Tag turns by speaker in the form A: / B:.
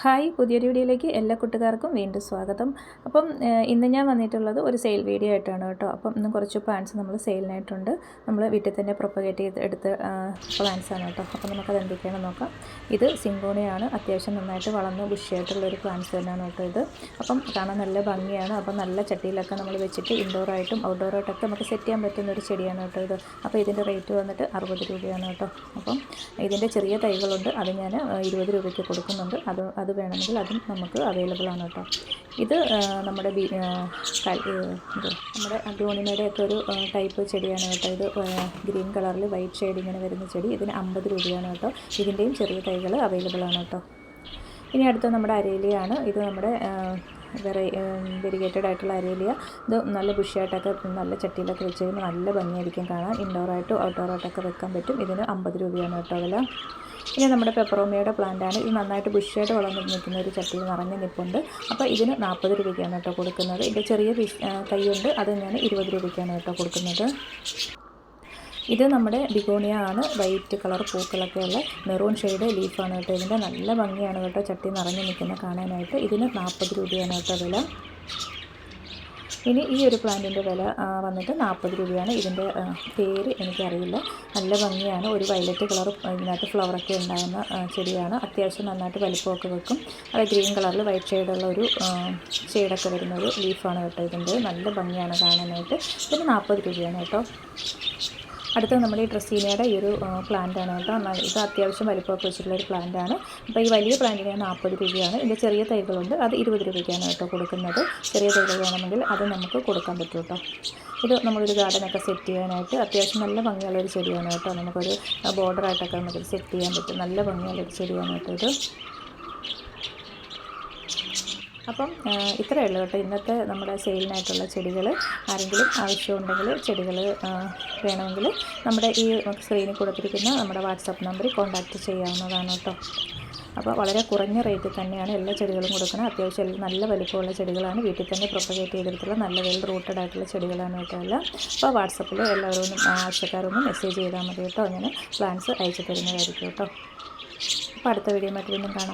A: Hi പുതിയൊരു വീഡിയോയിലേക്ക് എല്ലാ കൂട്ടുകാർക്കും വീണ്ടും സ്വാഗതം. അപ്പം ഇന്ന് ഞാൻ വന്നിട്ടുള്ളത് ഒരു സെയിൽ വീഡിയോ ആയിട്ടാണ് കേട്ടോ. അപ്പം ഇന്ന് കുറച്ച് പ്ലാന്റ്സ് നമ്മൾ സെയിലിനായിട്ടുണ്ട്. നമ്മൾ വീട്ടിൽ തന്നെ പ്രൊപ്പഗേറ്റ് ചെയ്ത് എടുത്ത പ്ലാന്റ്സ് ആണ് കേട്ടോ. അപ്പം നമുക്കത് എന്തൊക്കെയാണ് നോക്കാം. ഇത് സിങ്കോണിയാണ്. അത്യാവശ്യം നന്നായിട്ട് വളർന്ന് ബുഷിയായിട്ടുള്ളൊരു പ്ലാന്റ്സ് തന്നെയാണ് കേട്ടോ ഇത്. അപ്പം കാണാൻ നല്ല ഭംഗിയാണ്. അപ്പം നല്ല ചട്ടിയിലൊക്കെ നമ്മൾ വെച്ചിട്ട് ഇൻഡോറായിട്ടും ഔട്ട്ഡോറായിട്ടൊക്കെ നമുക്ക് സെറ്റ് ചെയ്യാൻ പറ്റുന്ന ഒരു ചെടിയാണ് കേട്ടോ ഇത്. അപ്പോൾ ഇതിന്റെ റേറ്റ് വന്നിട്ട് അറുപത് രൂപയാണ് കേട്ടോ. അപ്പം ഇതിന്റെ ചെറിയ തൈകളുണ്ട്. അത് ഞാൻ ഇരുപത് രൂപയ്ക്ക് കൊടുക്കുന്നുണ്ട്. അത് അത് വേണമെങ്കിൽ അതും നമുക്ക് അവൈലബിൾ ആണ് കേട്ടോ. ഇത് നമ്മുടെ നമ്മുടെ അഗ്ലോണിമയുടെ ഒക്കെ ഒരു ടൈപ്പ് ചെടിയാണ് കേട്ടോ. ഇത് ഗ്രീൻ കളറിൽ വൈറ്റ് ഷെയ്ഡ് ഇങ്ങനെ വരുന്ന ചെടി. ഇതിന് അമ്പത് രൂപയാണ് കേട്ടോ. ഇതിന്റെയും ചെറിയ തൈകൾ അവൈലബിൾ ആണ് കേട്ടോ. ഇനി അടുത്ത നമ്മുടെ അരേലിയാണ് ഇത് നമ്മുടെ വെറൈ വെരിഗേറ്റഡ് ആയിട്ടുള്ള അരേലിയ ഇത് നല്ല ബുഷിയായിട്ടൊക്കെ നല്ല ചട്ടിയിലൊക്കെ വെച്ച് കഴിഞ്ഞാൽ നല്ല ഭംഗിയായിരിക്കും കാണാൻ. ഇൻഡോറായിട്ടും ഔട്ട്ഡോറായിട്ടൊക്കെ വെക്കാൻ പറ്റും. ഇതിന് അമ്പത് രൂപയാണ് കേട്ടോ വില. ഇനി നമ്മുടെ പെപ്പറോമിയുടെ പ്ലാന്റാണ് ഇത് നന്നായിട്ട് ബുഷിയായിട്ട് വളർന്നു നിൽക്കുന്ന ഒരു ചട്ടിയിൽ നിറഞ്ഞ് നിൽപ്പുണ്ട് അപ്പോൾ ഇതിന് നാൽപ്പത് രൂപയ്ക്കാണ് കേട്ടോ കൊടുക്കുന്നത്. ഇതിന്റെ ചെറിയ പീസ് കൈയുണ്ട് അത് ഞാൻ ഇരുപത് രൂപയ്ക്കാണ് കേട്ടോ കൊടുക്കുന്നത്. ഇത് നമ്മുടെ ബിഗോണിയ ആണ് വൈറ്റ് കളർ പൂക്കളൊക്കെ ഉള്ള മെറൂൺ ഷെയ്ഡ് ലീഫാണ് കേട്ടോ. ഇതിന്റെ നല്ല ഭംഗിയാണ് കേട്ടോ. ചട്ടി നിറഞ്ഞു നിൽക്കുന്ന കാണാനായിട്ട്. ഇതിന് നാൽപ്പത് രൂപയാണ് കേട്ടോ വില. ഇനി ഈ ഒരു പ്ലാന്റിന്റെ വില വന്നിട്ട് നാൽപ്പത് രൂപയാണ്. ഇതിന്റെ പേര് എനിക്കറിയില്ല. നല്ല ഭംഗിയാണ്. ഒരു വയലറ്റ് കളർ ഇതിനകത്ത് ഫ്ലവറൊക്കെ ഉണ്ടാകുന്ന ചെടിയാണ്. അത്യാവശ്യം നന്നായിട്ട് വലിപ്പമൊക്കെ വെക്കും. അത് ഗ്രീൻ കളറിൽ വൈറ്റ് ഷെയ്ഡുള്ള ഒരു ഷെയ്ഡൊക്കെ വരുന്ന ഒരു ലീഫാണ് കേട്ടോ ഇതിന്റെ. നല്ല ഭംഗിയാണ് കാണാനായിട്ട്. ഇതിന് നാൽപ്പത് രൂപയാണ് കേട്ടോ. അടുത്ത നമ്മൾ ഈ ഡ്രസ്സീനയുടെ ഈ ഒരു പ്ലാന്റാണ് കേട്ടോ. ഇത് അത്യാവശ്യം വലിപ്പമൊക്കെ വെച്ചിട്ടുള്ള ഒരു ആണ്. അപ്പോൾ ഈ വലിയ പ്ലാന്റിന് നാൽപ്പത് രൂപയാണ്. ഇതിന്റെ ചെറിയ തൈകളുണ്ട്. അത് ഇരുപത് രൂപയ്ക്കാണ് കേട്ടോ കൊടുക്കുന്നത്. ചെറിയ തൈകൾ വേണമെങ്കിൽ അത് നമുക്ക് കൊടുക്കാൻ പറ്റും കേട്ടോ. ഇത് നമ്മളൊരു ഗാർഡനൊക്കെ സെറ്റ് ചെയ്യാനായിട്ട് അത്യാവശ്യം നല്ല ഭംഗിയുള്ള ഒരു ചെടിയാണ് കേട്ടോ. നമുക്കൊരു ബോർഡറായിട്ടൊക്കെ നമുക്ക് സെറ്റ് ചെയ്യാൻ പറ്റും. നല്ല ഭംഗിയുള്ള ഒരു ചെടിയാണ് കേട്ടോ ഇത്. അപ്പം ഇത്രയേ ഉള്ളൂ കേട്ടോ. ഇന്നത്തെ നമ്മുടെ സെയിലിനായിട്ടുള്ള ചെടികൾ ആരെങ്കിലും ആവശ്യമുണ്ടെങ്കിൽ ചെടികൾ വേണമെങ്കിൽ നമ്മുടെ ഈ സ്ക്രീനിൽ കൊടുത്തിരിക്കുന്ന നമ്മുടെ വാട്സപ്പ് നമ്പറിൽ കോൺടാക്റ്റ് ചെയ്യാവുന്നതാണ് കേട്ടോ. അപ്പോൾ വളരെ കുറഞ്ഞ റേറ്റിൽ തന്നെയാണ് എല്ലാ ചെടികളും കൊടുക്കുന്നത്. അത്യാവശ്യം നല്ല വലിപ്പമുള്ള ചെടികളാണ്. വീട്ടിൽ തന്നെ പ്രൊപ്പഗേറ്റ് ചെയ്തെടുത്തുള്ള നല്ല വെൽ റൂട്ടഡ് ആയിട്ടുള്ള ചെടികളാണ് കേട്ടോ എല്ലാം. അപ്പോൾ വാട്സപ്പിൽ എല്ലാവരും ആവശ്യക്കാരൊന്നും മെസ്സേജ് ചെയ്താൽ മതി കേട്ടോ. അങ്ങനെ പ്ലാൻസ് അയച്ചു തരുന്നതായിരിക്കും കേട്ടോ. അപ്പോൾ അടുത്ത വീഡിയോ മറ്റു വീണ്ടും കാണാം.